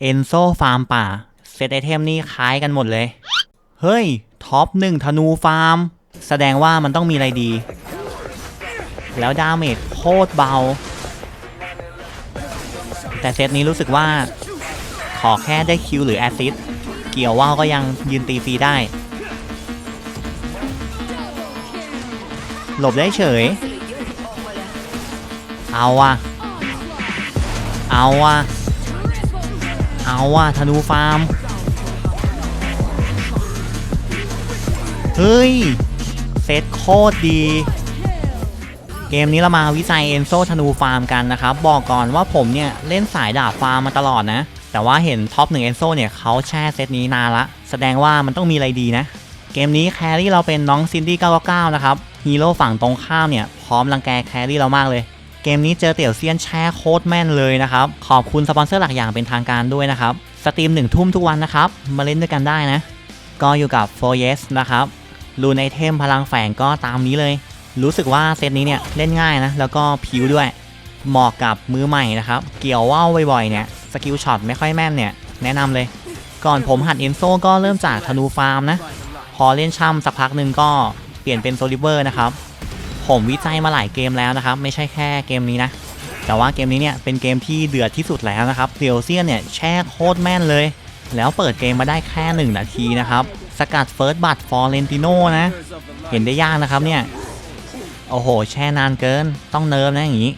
เอนโซฟาร์มป่า เซตไอเทมนี่คล้ายกันหมดเลย เฮ้ย ท็อปหนึ่งธนูฟาร์ม แสดงว่ามันต้องมีอะไรดี แล้วดาเมจโคตรเบา แต่เซตนี้รู้สึกว่า ขอแค่ได้คิวหรือแอซิดเกี่ยวว่าวก็ยังยืนตีฟรีได้ หลบได้เฉย เอาวะเอาวะ เอาว่ะธนูฟาร์ม เฮ้ย เซตโคตรดี เกมนี้เรามาวิจัยเอนโซธนูฟาร์มกันนะครับ บอกก่อนว่าผมเนี่ยเล่นสายดาบฟาร์มมาตลอดนะ แต่ว่าเห็นท็อปหนึ่งเอนโซเนี่ยเขาแช่เซตนี้นานละ แสดงว่ามันต้องมีอะไรดีนะ เกมนี้แครี่เราเป็นน้องซินดี้ 999 นะครับฮีโร่ฝั่งตรงข้ามเนี่ยพร้อมรังแกแครี่เรามากเลย เกมนี้เจอเตี่ยวเซียนแช่โคตรแม่นเลยนะครับ ขอบคุณสปอนเซอร์หลักอย่างเป็นทางการด้วยนะครับ สตรีมหนึ่งทุ่มทุกวันนะครับ มาเล่นด้วยกันได้นะ ก็อยู่กับ 4 yes นะครับรูนไอเทมพลังแฝงก็ตามนี้เลย รู้สึกว่าเซตนี้เนี่ยเล่นง่ายนะ แล้วก็ผิวด้วย เหมาะกับมือใหม่นะครับ เกี่ยวว่าวบ่อยๆเนี่ย สกิลช็อตไม่ค่อยแม่นเนี่ย แนะนำเลย ก่อนผมหัดเอนโซก็เริ่มจากธนูฟาร์มนะ พอเล่นช่ำสักพักหนึ่งก็เปลี่ยนเป็นโซลิเวอร์นะครับ ผมวิจัยมาหลายเกมแล้วนะครับ ไม่ใช่แค่เกมนี้นะ แต่ว่าเกมนี้เนี่ยเป็นเกมที่เดือดที่สุดแล้วนะครับเดียวเซียนเนี่ยแช่โคตรแม่นเลย แล้วเปิดเกมมาได้แค่ 1 นาทีนะครับ สกัดเฟิร์สบัตฟอร์เรนติโนนะ เห็นได้ยากนะครับเนี่ย โอ้โห แช่นานเกินต้องเนิร์ฟนะอย่างนี้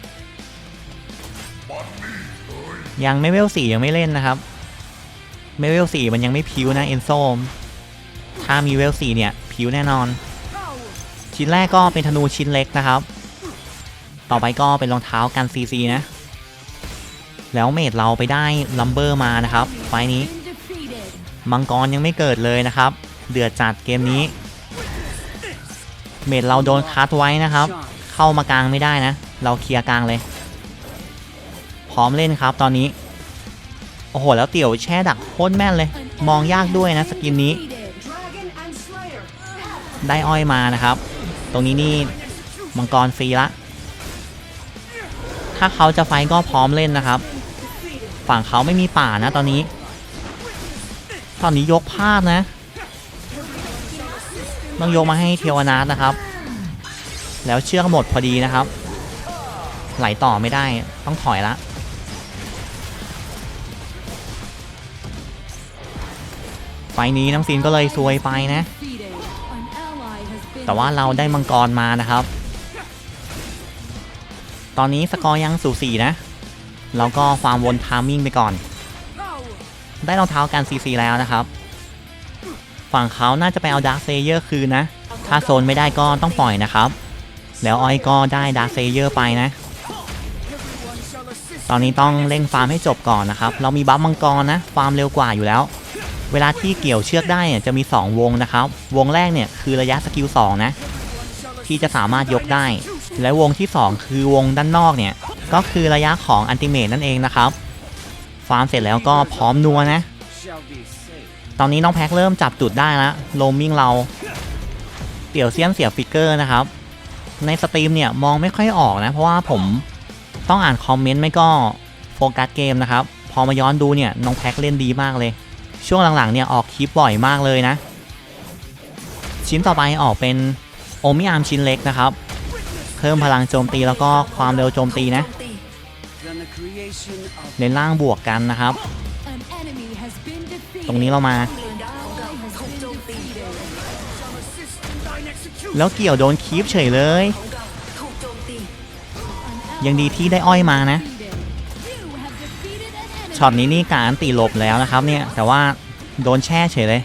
ยังไม่เวลสี่ยังไม่เล่นนะครับไม่เวลสี่มันยังไม่พิวนะเอนโซมถ้ามีเวลสี่เนี่ยพิวแน่นอน ชิ้นแรกก็เป็นธนูชิ้นเล็กนะครับ ต่อไปก็เป็นรองเท้ากันซีซีนะ แล้วเมดเราไปได้ลัมเบอร์มานะครับ ไฟนี้ มังกรยังไม่เกิดเลยนะครับ เดือดจัดเกมนี้ เมดเราโดนคัดไว้นะครับ เข้ามากลางไม่ได้นะ เราเคลียร์กลางเลย พร้อมเล่นครับตอนนี้ โอ้โห แล้วเตี่ยวแช่ดักโคตรแม่นเลย มองยากด้วยนะสกินนี้ได้อ้อยมานะครับ ตรงนี้นี่มังกรฟรีละ ถ้าเขาจะไฟก็พร้อมเล่นนะครับ ฝั่งเขาไม่มีป่านะตอนนี้ ตอนนี้ยกพลาดนะ ต้องยกมาให้เทวนาทนะครับ แล้วเชือกหมดพอดีนะครับ ไหลต่อไม่ได้ต้องถอยละไฟนี้น้องซีนก็เลยซวยไปนะ แต่ว่าเราได้มังกรมานะครับ ตอนนี้สกอร์ยังสูสีนะเราก็ฟาร์มวนทามิ่งไปก่อน ได้รองเท้ากันซีซีแล้วนะครับ ฝั่งเขาน่าจะไปเอาดาร์คเซเยอร์คืนนะ ถ้าโซนไม่ได้ก็ต้องปล่อยนะครับ แล้วออยก็ได้ดาร์คเซเยอร์ไปนะ ตอนนี้ต้องเร่งฟาร์มให้จบก่อนนะครับ เรามีบัฟมังกรนะ ฟาร์มเร็วกว่าอยู่แล้ว เวลาที่เกี่ยวเชือกได้เนี่ยจะมี 2 วงนะครับ วงแรกเนี่ยคือระยะสกิล2นะ ที่จะสามารถยกได้ และวงที่ 2 คือวงด้านนอกเนี่ยก็คือระยะของอันติเมตนั่นเองนะครับ ฟาร์มเสร็จแล้วก็พร้อมนัวนะ ตอนนี้น้องแพ็คเริ่มจับจุดได้แล้วโลมิ่งเราเตี่ยวเซียนเสียฟิกเกอร์นะครับ ในสตรีมเนี่ยมองไม่ค่อยออกนะ เพราะว่าผมต้องอ่านคอมเมนต์ไม่ก็โฟกัสเกมนะครับ พอมาย้อนดูเนี่ยน้องแพ็คเล่นดีมากเลย ช่วงหลังๆเนี่ยออกคลิปบ่อยมากเลยนะ ชิ้นต่อไปออกเป็นโอมิอาร์มชิ้นเล็กนะครับ เพิ่มพลังโจมตีแล้วก็ความเร็วโจมตีนะเน้นล่างบวกกันนะครับ ตรงนี้เรามา แล้วเกี่ยวโดนคีฟเฉยเลย ยังดีที่ได้อ้อยมานะ ช็อตนี้นี่การตีหลบแล้วนะครับเนี่ยแต่ว่าโดนแช่เฉยเลย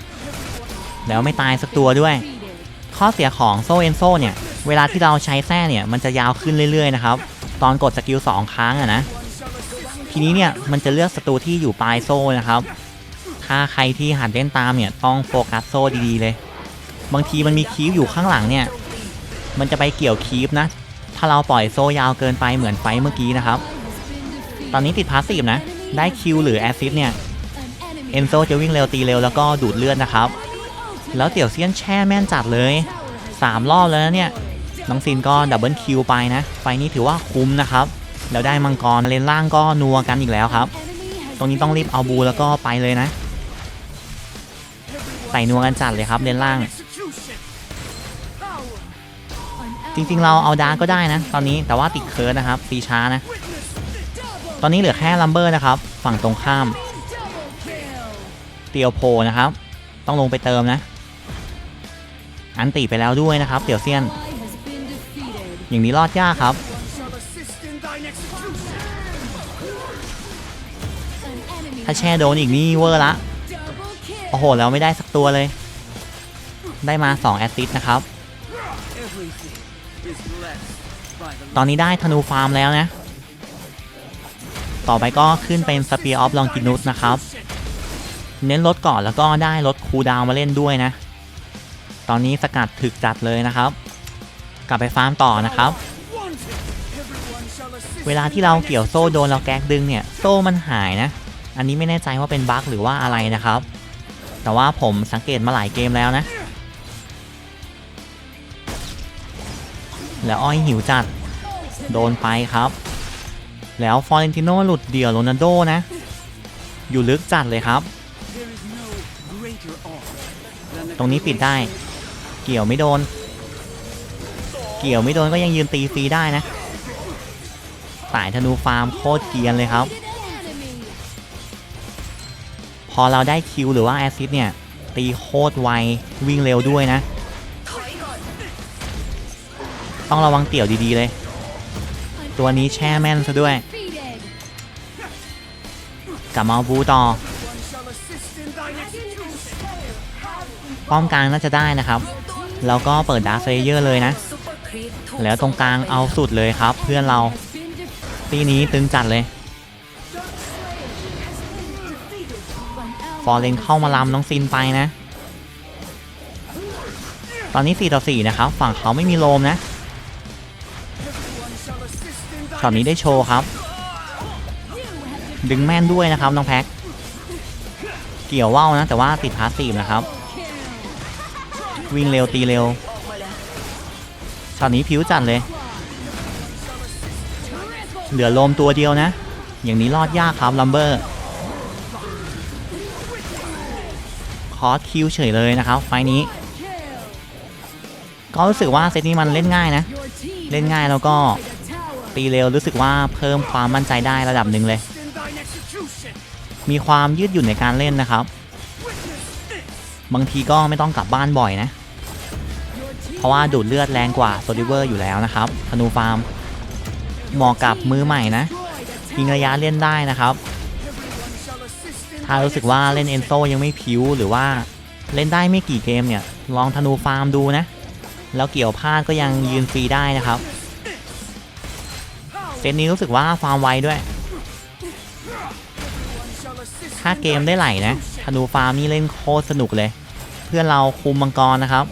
แล้วไม่ตายสักตัวด้วย ข้อเสียของโซเอนโซเนี่ย เวลาที่เราใช้แส้เนี่ยมันจะยาวขึ้นเรื่อยๆนะครับ ตอนกดสกิล2ครั้งอะนะทีนี้เนี่ยมันจะเลือกศัตรูที่อยู่ปลายโซ่นะครับ ถ้าใครที่หัดเล่นตามเนี่ยต้องโฟกัสโซ่ดีๆเลย บางทีมันมีคีฟอยู่ข้างหลังเนี่ย มันจะไปเกี่ยวคีฟนะ ถ้าเราปล่อยโซ่ยาวเกินไปเหมือนไฟเมื่อกี้นะครับ ตอนนี้ติดพาสซีฟนะ ได้คิวหรือแอซิสเนี่ยเอนโซจะวิ่งเร็วตีเร็วแล้วก็ดูดเลือดนะครับ แล้วเตี่ยวเซียนแช่แม่นจัดเลย 3 รอบแล้วนะเนี่ยน้องซินก็ดับเบิลคิวไปนะ ไฟนี้ถือว่าคุ้มนะครับ แล้วได้มังกรเลนล่างก็นัวกันอีกแล้วครับ ตรงนี้ต้องรีบเอาบูแล้วก็ไปเลยนะ ใส่นัวกันจัดเลยครับเลนล่าง จริงๆเราเอาดาร์ก็ได้นะ ตอนนี้แต่ว่าติดเคิร์ดนะครับตีช้านะ ตอนนี้เหลือแค่ลัมเบอร์นะครับ ฝั่งตรงข้าม เตียวโพนะครับ ต้องลงไปเติมนะ อันตีไปแล้วด้วยนะครับ เตียวเซียน อย่างนี้รอดยากครับ ถ้าแช่โดนอีกนี่เวอร์ละ โอ้โห แล้วไม่ได้สักตัวเลย ได้มา 2 แอสซิสต์นะครับ ตอนนี้ได้ธนูฟาร์มแล้วนะ ต่อไปก็ขึ้นเป็น Spear of Longinus นะครับ เน้นลดก่อนแล้วก็ได้ลดคูดาวมาเล่นด้วยนะ ตอนนี้สกัดถึกจัดเลยนะครับ กลับไปฟาร์มต่อนะครับ เวลาที่เราเกี่ยวโซ่โดนเราแก๊กดึงเนี่ย โซ่มันหายนะ อันนี้ไม่แน่ใจว่าเป็นบั๊กหรือว่าอะไรนะครับ แต่ว่าผมสังเกตมาหลายเกมแล้วนะ แล้วอ้อยหิวจัด โดนไปครับ แล้วฟอร์เรนติโนหลุดเดี่ยวโรนัลโดนะ อยู่ลึกจัดเลยครับ ตรงนี้ปิดได้ เกี่ยวไม่โดน เกี่ยวไม่โดนก็ยังยืนตีฟรีได้นะ สายธนูฟาร์มโคตรเกียนเลยครับ พอเราได้คิวหรือว่าแอซิดเนี่ย ตีโคตรไว วิ่งเร็วด้วยนะ ต้องระวังเตี่ยวดีๆเลย ตัวนี้แช่แม่นซะด้วย กลับมาเอาบูต่อ ป้อมกลางน่าจะได้นะครับ แล้วก็เปิดดาร์เ a เยอร์เลยนะ แล้วตรงกลางเอาสุดเลยครับ เพื่อนเราตีนี้ตึงจัดเลย ฟอร์เรนเข้ามาลำน้องซินไปนะ ตอนนี้ 4 ต่อ 4 นะครับ ฝั่งเขาไม่มีโลมนะ ช็อตนี้ได้โชว์ครับ ดึงแม่นด้วยนะครับน้องแพ็คเกี่ยวว่าวนะ แต่ว่าติดพาสซีฟนะครับ วิ่งเร็วตีเร็วช็อตนี้ผิวจัดเลย เหลือโลมตัวเดียวนะ อย่างนี้รอดยากครับลัมเบอร์คอสคิวเฉยเลยนะครับ ไฟนี้ ก็รู้สึกว่าเซตนี้มันเล่นง่ายนะ เล่นง่ายแล้วก็ ตีเร็วรู้สึกว่าเพิ่มความมั่นใจได้ระดับหนึ่งเลย มีความยืดหยุ่นในการเล่นนะครับ บางทีก็ไม่ต้องกลับบ้านบ่อยนะ เพราะว่าดูดเลือดแรงกว่าโซดิเวอร์อยู่แล้วนะครับธนูฟาร์มเหมาะกับมือใหม่นะยิงระยะเล่นได้นะครับ ถ้ารู้สึกว่าเล่นเอนโซยังไม่ผิวหรือว่าเล่นได้ไม่กี่เกมเนี่ย ลองธนูฟาร์มดูนะ แล้วเกี่ยวพลาดก็ยังยืนฟรีได้นะครับ เซตนี้รู้สึกว่าฟาร์มไวด้วยถ้าเกมได้ไหลนะธนูฟาร์มนี่เล่นโคตรสนุกเลย เพื่อนเราคุมมังกรนะครับ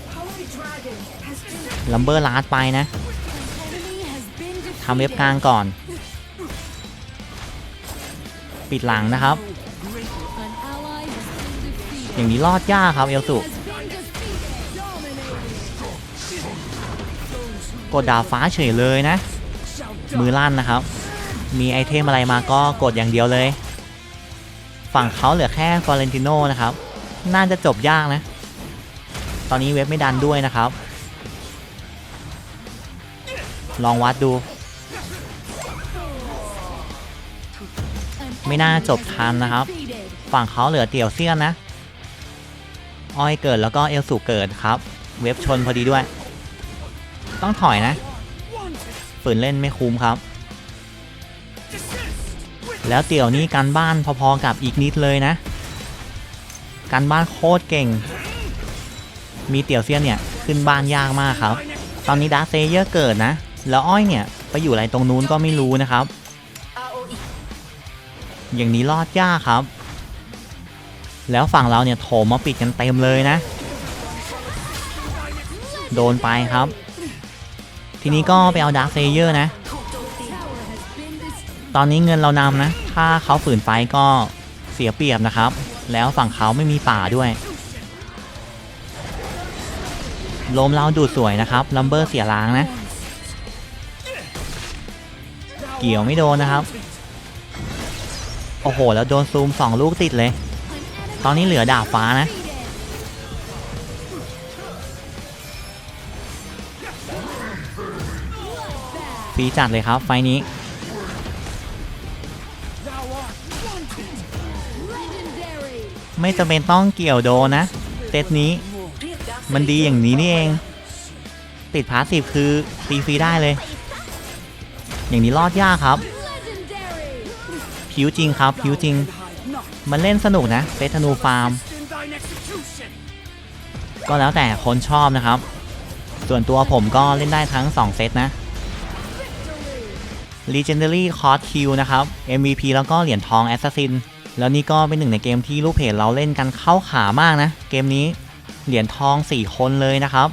ลัมเบอร์ลาดไปนะทำเว็บกลางก่อน ปิดหลังนะครับ อย่างนี้รอดยากครับเอลสุกดดาฟ้าเฉยเลยนะ มือลั่นนะครับ มีไอเทมอะไรมาก็กดอย่างเดียวเลย ฝั่งเขาเหลือแค่ฟอเรนติโนนะครับ น่าจะจบยากนะ ตอนนี้เว็บไม่ดันด้วยนะครับ ลองวัดดู ไม่น่าจบทันนะครับ ฝั่งเขาเหลือเตี่ยวเซียนนะ อ้อยเกิดแล้วก็เอลสูเกิดครับ เว็บชนพอดีด้วย ต้องถอยนะ ฝืนเล่นไม่คุ้มครับ แล้วเตี่ยวนี่การบ้านพอๆกับอีกนิดเลยนะ การบ้านโคตรเก่ง มีเตี่ยวเซียนเนี่ยขึ้นบ้านยากมากครับ ตอนนี้ดาร์เซเยอร์เกิดนะ แล้วอ้อยเนี่ยไปอยู่อะไรตรงนู้นก็ไม่รู้นะครับ อย่างนี้รอดยากครับ แล้วฝั่งเราเนี่ยโถมมาปิดกันเต็มเลยนะ โดนไปครับ ทีนี้ก็ไปเอาดาร์ s เซเยอร์นะ ตอนนี้เงินเรานำนะ ถ้าเขาฝืนไฟก็เสียเปรียบนะครับ แล้วฝั่งเขาไม่มีป่าด้วยลมเราดูดสวยนะครับ ลัมเบอร์เสียล้างนะ เกี่ยวไม่โดนนะครับ โอ้โห แล้วโดนซูม2ลูกติดเลย ตอนนี้เหลือดาบฟ้านะ ฟรีจัดเลยครับ ไฟนี้ ไม่จำเป็นต้องเกี่ยวโดนนะเซตนี้ มันดีอย่างนี้นี่เอง ติดพาสซีฟคือตีฟรีได้เลย อย่างนี้รอดยากครับ ผิวจริงครับ ผิวจริง มันเล่นสนุกนะเซตธนูฟาร์ม ก็แล้วแต่คนชอบนะครับ ส่วนตัวผมก็เล่นได้ทั้ง 2 เซตนะ Legendary c o s Q นะครับ MVP แล้วก็เหรียญทอง Assassin แล้วนี่ก็เป็นหนึ่งในเกมที่ลูกเพจเราเล่นกันเข้าขามากนะ เกมนี้เหรียญทอง 4 คนเลยนะครับ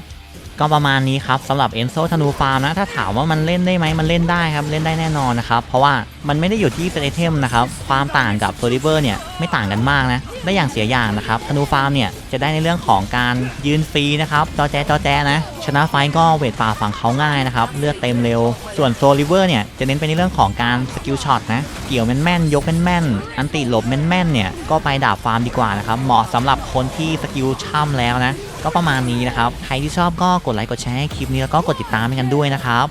ก็ประมาณนี้ครับสำหรับ Enzo ธนูฟาร์มนะถ้าถามว่ามันเล่นได้ไหมมันเล่นได้ครับเล่นได้แน่นอนนะครับเพราะว่ามันไม่ได้อยู่ที่เซตไอเทมนะครับความต่างกับโซลิเวอร์เนี่ยไม่ต่างกันมากนะได้อย่างเสียอย่างนะครับธนูฟาร์มเนี่ยจะได้ในเรื่องของการยืนฟรีนะครับจอแจจอแจนะชนะไฟก็เวทป่าฝั่งเขาง่ายนะครับเลือดเต็มเร็ว ส่วนโซลิเวอร์เนี่ยจะเน้นไปในเรื่องของการสกิลช็อตนะเกี่ยวแม่นๆยกแม่นๆอันติหลบแม่นๆเนี่ยก็ไปดาบฟาร์มดีกว่านะครับเหมาะสำหรับคนที่สกิลช่ำแล้วนะ ก็ประมาณนี้นะครับ ใครที่ชอบก็กดไลค์กดแชร์ให้คลิปนี้แล้วก็กดติดตามให้กันด้วยนะครับ